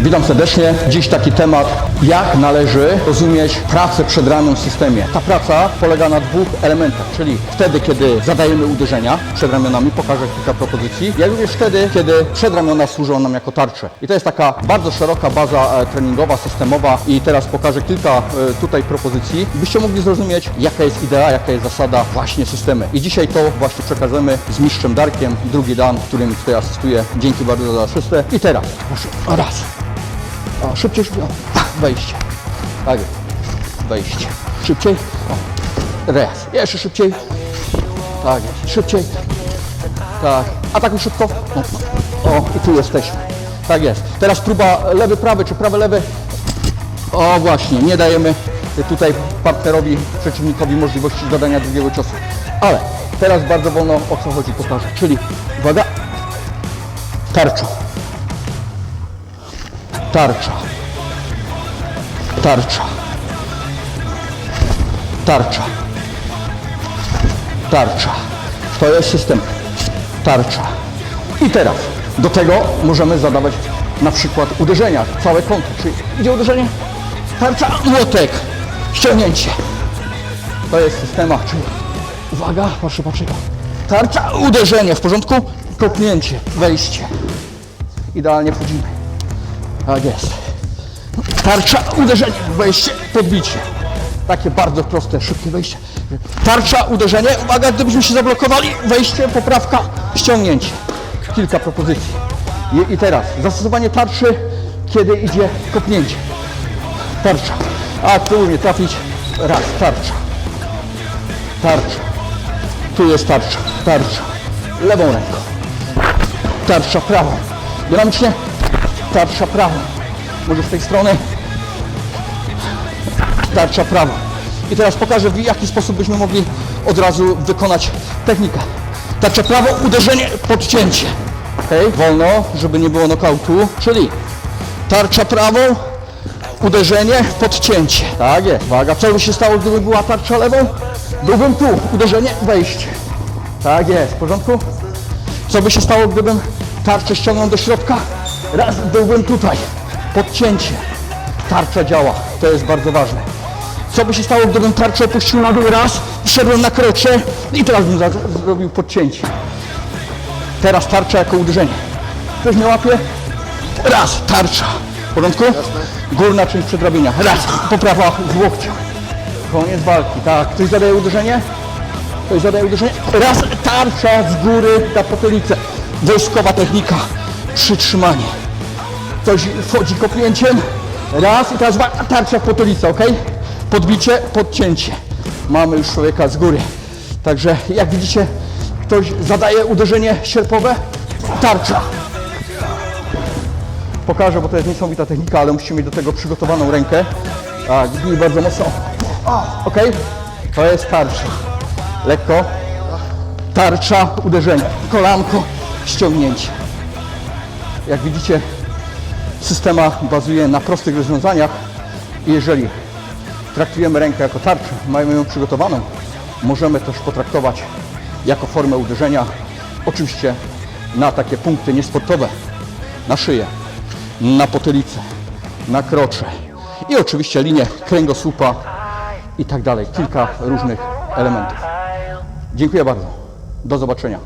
Witam serdecznie. Dziś taki temat, jak należy rozumieć pracę przed ramią w systemie. Ta praca polega na dwóch elementach, czyli wtedy, kiedy zadajemy uderzenia przed ramionami, pokażę kilka propozycji, jak również wtedy, kiedy przedramiona służą nam jako tarcze. I to jest taka bardzo szeroka baza e, treningowa, systemowa i teraz pokażę kilka e, tutaj propozycji, byście mogli zrozumieć, jaka jest idea, jaka jest zasada właśnie systemy. I dzisiaj to właśnie przekażemy z mistrzem Darkiem, drugi Dan, którym tutaj asystuję. Dzięki bardzo za asystę. I teraz, proszę, raz. O, szybciej, szybciej. O, tak, wejście. Tak jest. Wejście. Szybciej. O. Raz. Jeszcze szybciej. Tak jest. Szybciej. Tak. Atakuj szybko. O. o, i tu jesteśmy. Tak jest. Teraz próba lewy, prawy, czy prawy, lewy. O, właśnie. Nie dajemy tutaj partnerowi, przeciwnikowi możliwości zadania drugiego ciosu. Ale teraz bardzo wolno o co chodzi pokażę. Czyli, uwaga, tarcza. Tarcza. Tarcza. Tarcza. Tarcza. To jest system. Tarcza. I teraz do tego możemy zadawać na przykład uderzenia, całe konto. Czyli idzie uderzenie, tarcza, młotek, ściągnięcie. To jest systema, czyli uwaga, proszę patrzeć. Tarcza, uderzenie, w porządku? Kopnięcie, wejście. Idealnie wchodzimy. Tak jest. Tarcza, uderzenie, wejście, podbicie. Takie bardzo proste, szybkie wejście. Tarcza, uderzenie, uwaga, gdybyśmy się zablokowali, wejście, poprawka, ściągnięcie. Kilka propozycji. I, i teraz zastosowanie tarczy, kiedy idzie kopnięcie. Tarcza. A, tu mnie trafić. Raz, tarcza. Tarcza. Tu jest tarcza, tarcza. Lewą ręką. Tarcza prawą. Dynamicznie. Tarcza prawa. Może z tej strony. Tarcza prawa. I teraz pokażę, w jaki sposób byśmy mogli od razu wykonać technikę. Tarcza prawo, uderzenie, podcięcie. Ok, wolno, żeby nie było nokautu. Czyli tarcza prawą, uderzenie, podcięcie. Tak jest. Uwaga, co by się stało, gdyby była tarcza lewą? Byłbym tu, uderzenie, wejście. Tak jest, w porządku? Co by się stało, gdybym tarczę ściągnął do środka? Raz, byłbym tutaj. Podcięcie. Tarcza działa. To jest bardzo ważne. Co by się stało, gdybym tarczę opuścił na dół raz, szedłem na krocze i teraz bym zrobił podcięcie. Teraz tarcza jako uderzenie. Ktoś mnie łapie? Raz, tarcza. W porządku? Górna część przedrobienia. Raz, poprawa w łokcia. Koniec walki, tak. Ktoś zadaje uderzenie? Ktoś zadaje uderzenie? Raz, tarcza z góry na potylicę. Wojskowa technika. Przytrzymanie. Ktoś wchodzi kopnięciem. Raz i teraz wa- tarcza w potylicę, ok? Podbicie, podcięcie. Mamy już człowieka z góry. Także jak widzicie, ktoś zadaje uderzenie sierpowe. Tarcza. Pokażę, bo to jest niesamowita technika, ale musimy mieć do tego przygotowaną rękę. Tak, bij bardzo mocno. Ok? To jest tarcza. Lekko. Tarcza, uderzenie. Kolanko, ściągnięcie. Jak widzicie, systema bazuje na prostych rozwiązaniach i jeżeli traktujemy rękę jako tarczę, mamy ją przygotowaną, możemy też potraktować jako formę uderzenia, oczywiście na takie punkty niesportowe, na szyję, na potylicę, na krocze i oczywiście linię kręgosłupa i tak dalej. Kilka różnych elementów. Dziękuję bardzo. Do zobaczenia.